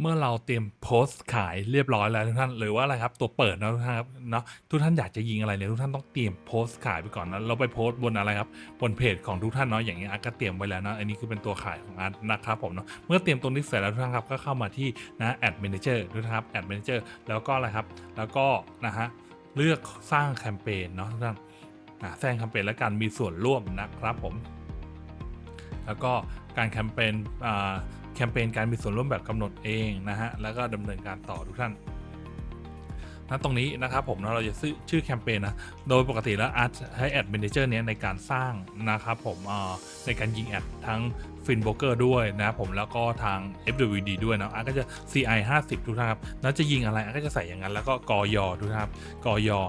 เมื่อเราเตรียมโพสต์ขายเรียบร้อยแล้วทุกท่านหรือว่าอะไรครับตัวเปิดนะทุกท่านครับเนาะทุกท่านอยากจะยิงอะไรเนี่ยทุกท่านต้องเตรียมโพสต์ขายไปก่อนนะเราไปโพสต์บนอะไรครับบนเพจของทุกท่านเนาะอย่างเงี้ยอาร์ตก็เตรียมไว้แล้วนะอันนี้คือเป็นตัวขายของอาร์ตนะครับผมเนาะเมื่อเตรียมตรงนี้เสร็จแล้วทุกท่านครับก็เข้ามาที่นะแอดมินเจอร์ทุกท่านครับแอดมินเจอร์แล้วก็อะไรครับ แล้วก็นะฮะเลือกสร้างแคมเปญเนาะทุกท่านอะสร้างแคมเปญและการมีส่วนร่วมนะครับผม แล้วก็การแคมเปญอ่า แคมเปญการมีส่วนร่วมแบบกำหนดเองนะฮะแล้วก็ดำเนินการต่อทุกท่านณตรงนี้นะครับผมเราจะซื้อชื่อแคมเปญนะ โดยปกติแล้วอาร์ตให้แอดเมนเจอร์เนี้ยในการสร้างนะครับผมในการยิงแอดทั้งฟินโบเกอร์ด้วยนะผมแล้วก็ทาง FWD ด้วยนะอาร์ก็จะ CI 50 ทุกท่านครับแล้วจะยิงอะไรอาร์ก็จะใส่อย่างนั้นแล้วก็กอยอทุกท่านครับกอยอ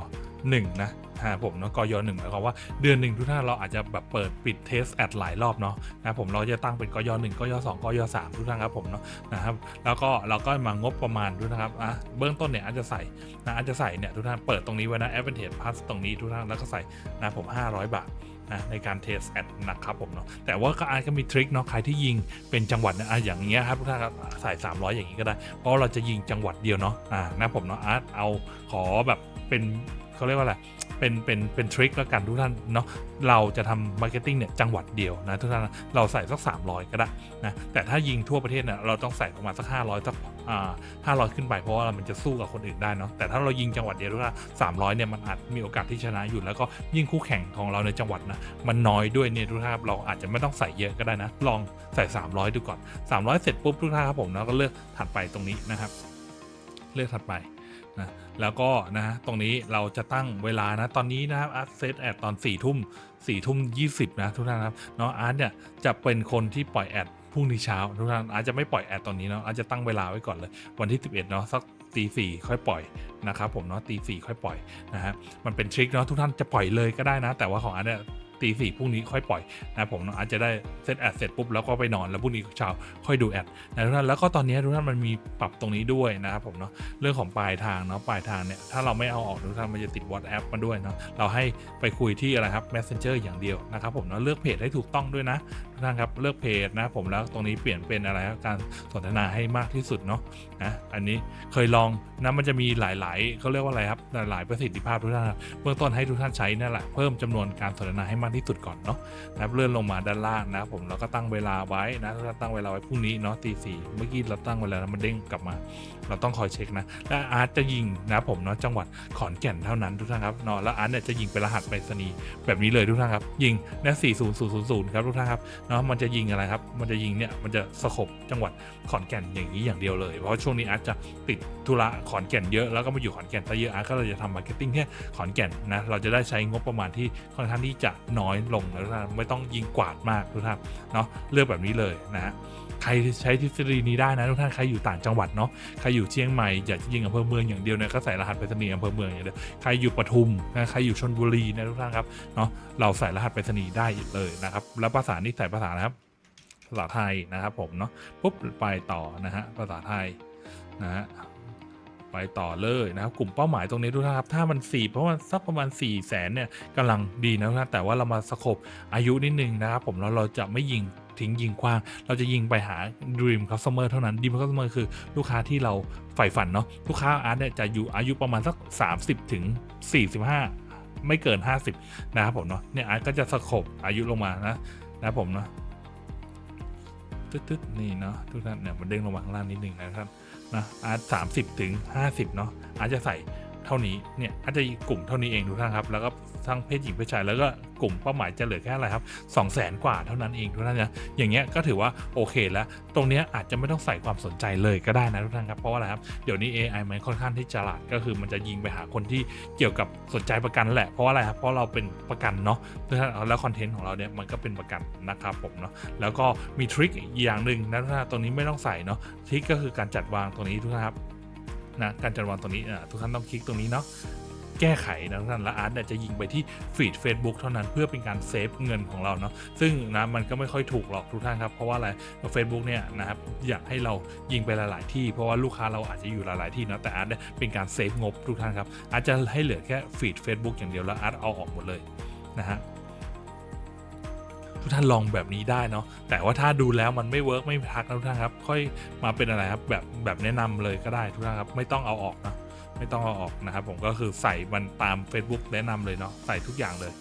หนึ่งนะฮะผมเนาะกยหนึ่งหมายความว่าเดือนหนึ่งทุกท่านเราอาจจะแบบเปิดปิดเทสแอดหลายรอบเนาะนะผมเราจะตั้งเป็นกยหนึ่งกยสองกยสามทุกท่านครับผมเนาะนะครับแล้วก็เราก็มางบประมาณทุกท่านครับอะเบื้องต้นเนี่ยอาจจะใส่นะอาจจะใส่เนี่ยทุกท่านเปิดตรงนี้ไว้นะแอปเปิลเทสพาสตรงนี้ทุกท่านแล้วก็ใส่นะผม 500 บาทนะในการเทสแอดนะครับผมเนาะแต่ว่าก็อาจจะมีทริคเนาะใครที่ยิงเป็นจังหวัดนะอย่างเงี้ยครับทุกท่านครับใส่300 อย่างงี้ก็ได้ เพราะเราจะยิงจังหวัดเดียวเนาะอ่านะผมเนาะอาร์ตเอาขอแบบเป็น เขาเรียกว่าอะไรเป็นเป็นเป็นทริคแล้วกันทุกท่านเนาะเราจะทำมาร์เก็ตติ้งเนี่ยจังหวัดเดียวนะทุกท่านเราใส่สัก 300 ก็ได้นะแต่ถ้ายิงทั่วประเทศเนี่ยเราต้องใส่ประมาณสัก 500สักอ่า500ขึ้นไปเพราะว่ามันจะสู้กับคนอื่นได้เนาะแต่ถ้าเรายิงจังหวัดเดียวทุกท่าน300เนี่ยมันอาจมีโอกาสที่ชนะอยู่แล้วก็ยิ่งคู่แข่งของเราในจังหวัดนะมันน้อยด้วยเนี่ยทุกท่านเราอาจจะไม่ต้องใส่เยอะก็ได้นะ ลองใส่ 300 ดูก่อน 300 เสร็จปุ๊บทุกท่านครับผมแล้วก็เลือกถัดไปตรงนี้นะครับ เลือกถัดไป นะแล้วก็นะฮะตรงนี้เราจะตั้งเวลานะตอนนี้นะครับอาร์ตเซตแอดตอน4ี่ทุ่มสี่ทุ่มยี่สิบนะทุกท่านครับเนาะอาร์ตเนี่ยจะเป็นคนที่ปล่อยแอดพรุ่งนี้เช้าทุกท่านอาจจะไม่ปล่อยแอดตอนนี้เนาะอาจจะตั้งเวลาไว้ก่อนเลย วันที่ 11 เนาะสักตีสี่ค่อยปล่อยนะครับผมเนาะตีสี่ค่อยปล่อยนะฮะมันเป็นทริคเนาะทุกท่านจะปล่อยเลยก็ได้นะ แต่ว่าของอาร์เนี่ย ตีสี่พรุ่งนี้ค่อยปล่อยนะผมเนาะอาจจะได้เซตแอดเสร็จปุ๊บแล้วก็ไปนอนแล้วพรุ่งนี้เช้าค่อยดูแอดนะทุกท่านแล้วก็ตอนนี้ทุกท่านมันมีปรับตรงนี้ด้วยนะครับผมเนาะเรื่องของปลายทางเนาะปลายทางเนี่ยถ้าเราไม่เอาออกทุกท่านมันจะติด WhatsApp มาด้วยเนาะเราให้ไปคุยที่อะไรครับ Messenger อย่างเดียวนะครับผมเนาะเลือกเพจให้ถูกต้องด้วยนะ ท่านครับเลือกเพจนะผมแล้วตรงนี้เปลี่ยนเป็นอะไรครับการสนทนาให้มากที่สุดเนาะนะอันนี้เคยลองนะมันจะมีหลายๆเขาเรียกว่าอะไรครับหลายๆประสิทธิภาพทุกท่านเบื้องต้นให้ทุกท่านใช้นั่นแหละเพิ่มจำนวนการสนทนาให้มากที่สุดก่อนเนาะนะเลื่อนลงมาด้านล่างนะผมแล้วก็ตั้งเวลาไว้นะถ้าตั้งเวลาไว้พรุ่งนี้เนาะตีสี่เมื่อกี้เราตั้งเวลาแล้วมันเด้งกลับมา เราต้องคอยเช็คนะและอาร์ตจะยิงนะผมเนาะจังหวัดขอนแก่นเท่านั้นทุกท่านครับเนาะแล้วอาร์ตเนี่ยจะยิงเป็นรหัสไปรษณีย์แบบนี้เลยทุกท่านครับยิงนะสี่ศูนย์ศูนย์ศูนย์ศูนย์ครับทุกท่านครับเนาะมันจะยิงอะไรครับ มันจะยิงเนี่ยมันจะสกบจังหวัดขอนแก่นอย่างนี้อย่างเดียวเลย เพราะช่วงนี้อาร์ตจะติดธุระขอนแก่นเยอะแล้วก็มาอยู่ขอนแก่นซะเยอะอาร์ตก็เลยจะทำมาร์เก็ตติ้งแค่ขอนแก่นนะเราจะได้ใช้งบประมาณที่ค่อนข้างที่จะน้อยลงนะทุกท่านไม่ต้องยิงกวาดมากทุกท่านเนาะเลือกแบบนี้เลยนะฮะใครใช้ทฤษฎีนี้ได้นะทุกท่านใครอยู่ต่างจังหวัดเนาะใครอยู่เชียงใหม่อยากจะยิงอำเภอเมืองอย่างเดียวเนี่ยก็ใส่รหัสไปรษณีย์อำเภอเมืองอย่างเดียวใครอยู่ปทุมนะใครอยู่ชนบุรีนะทุกท่านครับเนาะเราใส่รหัสไปรษณีย์ได้เลยนะครับแล้วภาษานี่ใส่ภาษานะครับ ภาษาไทยนะครับผมเนาะปุ๊บไปต่อนะฮะภาษาไทยนะฮะไปต่อเลยนะครับกลุ่มเป้าหมายตรงนี้ทุกท่านครับถ้ามัน4เพราะว่าสักประมาณ4ี่แสนเนี่ยกำลังดีนะทุกท่านแต่ว่าเรามาสกบอายุนิดนึงนะครับผมแล้วเราจะไม่ยิงทิ้งยิงกว้าง เราจะยิงไปหา Dream Customer เท่านั้น Dream Customer คือลูกค้าที่เราใฝ่ฝันเนาะลูกค้าอาร์ตเนี่ยจะอยู่อายุประมาณสัก 30 ถึง 45 ไม่เกิน 50 นะครับผมเนาะเนี่ยอาร์ตก็จะสกบอายุลงมานะ นะผมเนาะตึ๊ดๆนี่เนาะทุกท่านเนี่ยมันเด้งลงมาข้างล่างนิดหนึ่งนะครับนะอาร์ตสามสิบถึงห้าสิบเนาะอาร์ตจะใส่เท่านี้เนี่ยอาจจะกลุ่มเท่านี้เองทุกท่านครับ แล้วก็ทั้งเพศหญิงเพศชายแล้วก็ กลุ่มเป้าหมายจะเหลือแค่อะไรครับสองแสนกว่าเท่านั้นเองทุกท่านนะอย่างเงี้ยก็ถือว่าโอเคแล้ว ตรงเนี้ยอาจจะไม่ต้องใส่ความสนใจเลยก็ได้นะทุกท่านครับเพราะว่าอะไรครับเดี๋ยวนี้ AI มันค่อนข้างที่ฉลาดก็คือมันจะยิงไปหาคนที่เกี่ยวกับสนใจประกันแหละเพราะว่าอะไรครับเพราะเราเป็นประกันเนาะทุกท่านแล้วคอนเทนต์ของเราเนี่ยมันก็เป็นประกันนะครับผมเนาะแล้วก็มีทริคอีกอย่างหนึ่งนะทุกท่านตรงนี้ไม่ต้องใส่เนาะทริคก็คือการจัดวางตรงนี้ทุกท่านครับนะการจัดวางตรงนี้ทุกท่านต้องคลิกตรงนี้เนาะ แก้ไขนะทุกท่านและอาร์ตเนี่ยจะยิงไปที่ฟีด Facebook เท่านั้นเพื่อเป็นการเซฟเงินของเราเนาะซึ่งนะมันก็ไม่ค่อยถูกหรอกทุกท่านครับ เพราะว่าอะไรเฟซบุ๊กเนี่ยนะครับอยากให้เรายิงไปหลาย ๆ ที่ เพราะว่าลูกค้าเราอาจจะอยู่หลาย ๆ ที่นะแต่อาร์ตเป็นการเซฟงบทุกท่านครับอาร์ตจะให้เหลือแค่ฟีด Facebook อย่างเดียวแล้วอาร์ตเอาออกหมดเลยนะฮะทุกท่านลองแบบนี้ได้เนาะแต่ว่าถ้าดูแล้วมันไม่เวิร์กไม่ทักนะทุกท่านครับ ค่อยมาเป็นอะไรครับแบบแบบแนะนำเลยก็ได้ทุกท่านครับไม่ต้องเอาออกนะ ไม่ต้องเอาออกนะครับผมก็คือใส่มันตาม Facebook แนะนำเลยเนาะใส่ทุกอย่างเลย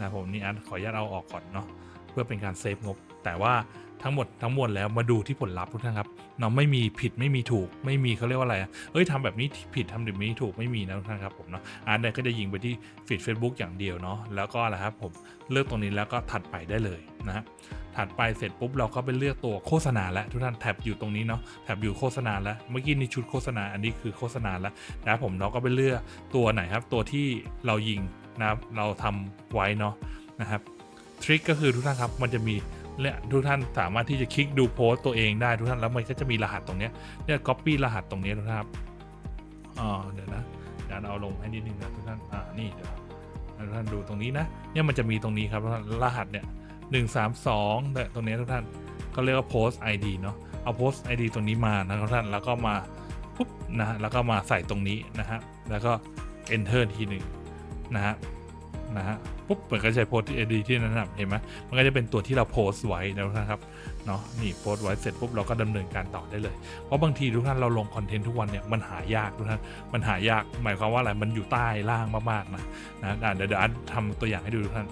นะผมนี่อันขออนุญาตเอาออกก่อนเนาะเพื่อเป็นการเซฟงบ แต่ว่า ทั้งหมดทั้งมวลแล้วมาดูที่ผลลัพธ์ทุกท่านครับเนาะไม่มีผิดไม่มีถูกไม่มีเขาเรียกว่าอะไรเอ้ยทำแบบนี้ผิดทำแบบนี้ถูกไม่มีนะทุกท่านครับผมเนาะอาร์ตเนี่ยก็จะยิงไปที่ฟีด Facebook อย่างเดียวเนาะแล้วก็อะไรครับผมเลือกตรงนี้แล้วก็ถัดไปได้เลยนะฮะถัดไปเสร็จปุ๊บเราก็ไปเลือกตัวโฆษณาแล้วทุกท่านแท็บอยู่ตรงนี้เนาะแท็บอยู่โฆษณาแล้วเมื่อกี้นี่ชุดโฆษณาอันนี้คือโฆษณาแล้วนะผมเราก็ไปเลือกตัวไหนครับ ตัวที่เรายิงนะครับเราทำไว้เนาะนะครับทริคก็คือทุกท่านครับมันจะมี เนี่ยทุกท่านสามารถที่จะคลิกดูโพสต์ตัวเองได้ทุกท่านแล้วมันก็จะมีรหัสตรงนี้เนี่ยก๊อปปี้รหัสตรงนี้ทุกท่านครับอ๋อเดี๋ยวนะเดี๋ยวเอาลงให้นิดนึงนะทุกท่านอ่านี่เดี๋ยวทุกท่านดูตรงนี้นะเนี่ยมันจะมีตรงนี้ครับทุกท่านรหัสเนี่ยหนึ่งสามสองตรงนี้ทุกท่านเขาเรียกว่าโพสต์ ID เนาะเอาโพสต์ ID ตรงนี้มานะทุกท่านแล้วก็มาปุ๊บนะแล้วก็มาใส่ตรงนี้นะฮะแล้วก็ enter ทีหนึ่งนะฮะ นะฮะปุ๊บมันก็ใช้โพสต์ ID ที่นั่นนะเห็นไหมมันก็จะเป็นตัวที่เราโพสต์ไว้นะครับเนาะนี่โพสต์ไว้เสร็จปุ๊บเราก็ดำเนินการต่อได้เลย เพราะบางทีทุกท่านเราลงคอนเทนต์ทุกวันเนี่ยมันหายากทุกท่านมันหายากหมายความว่าอะไรมันอยู่ใต้ล่างมากๆนะนะเดี๋ยวเดี๋ยวทำตัวอย่างให้ดูทุกท่าน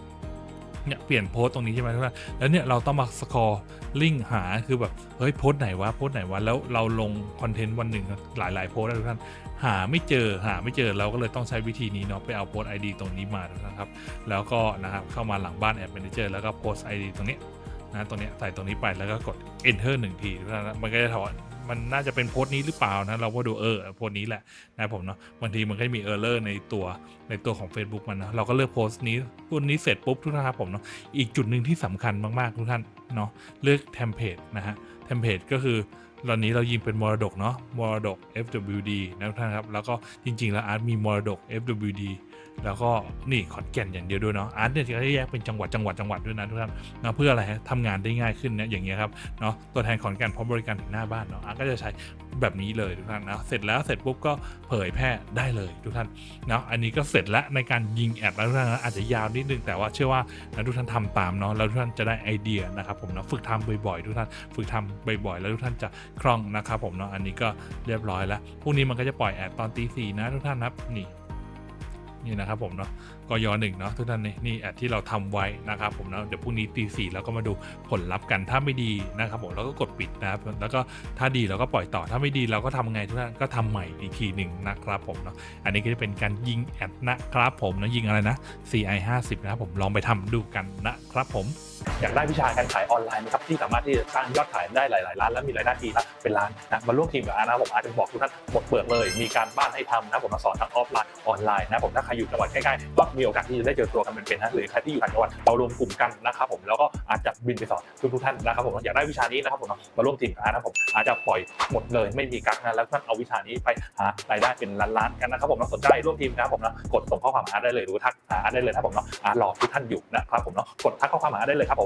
เนี่ยเปลี่ยนโพสต์ตรงนี้ใช่ไหมทุกท่านแล้วเนี่ยเราต้องมาสกอร์ลิงหาคือแบบเฮ้ยโพสต์ไหนวะโพสต์ไหนวะแล้วเราลงคอนเทนต์วันหนึ่งหลายๆโพสต์นะทุกท่านหาไม่เจอหาไม่เจอเราก็เลยต้องใช้วิธีนี้เนาะไปเอาโพสต์ ID ตรงนี้มาทุกท่านครับแล้วก็นะครับเข้ามาหลังบ้านแอป Manager แล้วก็โพสต์ ID ตรงนี้นะตรงนี้ใส่ตรงนี้ไปแล้วก็กด Enter หนึ่งทีนมันก็จะถามว่า มันน่าจะเป็นโพสต์นี้หรือเปล่านะ เราก็ดูเออโพสต์นี้แหละนะผมเนาะบางทีมันก็มีเออร์เลอร์ในตัวในตัวของ Facebook มันนะเราก็เลือกโพสต์นี้พวกนี้เสร็จปุ๊บทุกท่านครับผมเนาะอีกจุดหนึ่งที่สำคัญมากๆทุกท่านเนาะเลือกเทมเพลตนะฮะเทมเพลตก็คือตอนนี้เรายิงเป็นมรดกเนาะมรดก FWD นะทุกท่านครับแล้วก็จริงๆ แล้วอาร์ตมีมรดก FWD แล้วก็นี่ขอนแก่นอย่างเดียวด้วยเนาะอาร์ตเนี่ยจะแยกเป็นจังหวัดจังหวัดจังหวัดด้วยนะทุกท่านนะเพื่ออะไรฮะทำงานได้ง่ายขึ้นเนี่ยอย่างเงี้ยครับเนาะตัวแทนขอนแก่นพร้อมบริการถึงหน้าบ้านเนาะอาร์ตก็จะใช้แบบนี้เลยทุกท่านนะเสร็จแล้วเสร็จปุ๊บก็เผยแพร่ได้เลยทุกท่านเนาะอันนี้ก็เสร็จแล้วในการยิงแอดแล้วทุกท่านะอาจจะยาวนิดนึงแต่ว่าเชื่อว่านะทุกท่านทำตามเนาะแล้วทุกท่านจะได้ไอเดียนะครับผมเนาะฝึกทำบ่อยๆ ทุกท่านฝึกทำบ่อยๆ แล้วทุกท่านจะคล่องนะครับผมเนาะอันนี้ก็เรียบร้อยแล้วพรุ่งนี้มันก็จะปล่อยแอดตอนตีสี่นะทุกท่านนะนี่ นี่นะครับผมเนาะกยหนึ่งเนาะทุกท่านนี่นี่แอดที่เราทำไว้นะครับผมเนาะเดี๋ยวพรุ่งนี้ตีสี่เราก็มาดูผลลัพธ์กันถ้าไม่ดีนะครับผมเราก็กดปิดนะครับแล้วก็ถ้าดีเราก็ปล่อยต่อถ้าไม่ดีเราก็ทำไงทุกท่านก็ทำใหม่อีกทีหนึ่งนะครับผมเนาะอันนี้ก็จะเป็นการยิงแอดนะครับผมนะยิงอะไรนะ CI 50นะครับผมลองไปทำดูกันนะครับผม อยากได้วิชาการขายออนไลน์นะครับที่สามารถที่จะสร้างยอดขายได้หลายๆล้านและมีรายได้ทีละเป็นล้านนะมาร่วมทีมกับอาร์นะผมอาจจะบอกทุกท่านหมดเปลือกเลย มีการบ้านให้ทำนะผมมาสอนทั้งออฟไลน์ออนไลน์นะผมถ้าใครอยู่จังหวัดใกล้ๆก็มีโอกาสที่จะได้เจอตัวกันเป็นๆนะหรือใครที่อยู่ต่างจังหวัดเรารวมกลุ่มกันนะครับผมแล้วก็อาจจะบินไปสอนทุกๆท่านนะครับผมอยากได้วิชานี้นะครับผมมาร่วมทีมกับอาร์นะผมอาจจะปล่อยหมดเลยไม่มีกั๊กนะแล้วท่านเอาวิชานี้ไปหารายได้เป็นล้านๆกันนะครับผมสนใจร่วมทีมนะผมนะกดส่งข้อความหาได้เลยหรือทักหาอาได้เลยนะผมเนาะรอทุกท่านอยู่นะครับผมเนาะกดทักข้อความหาได้เลยครับผม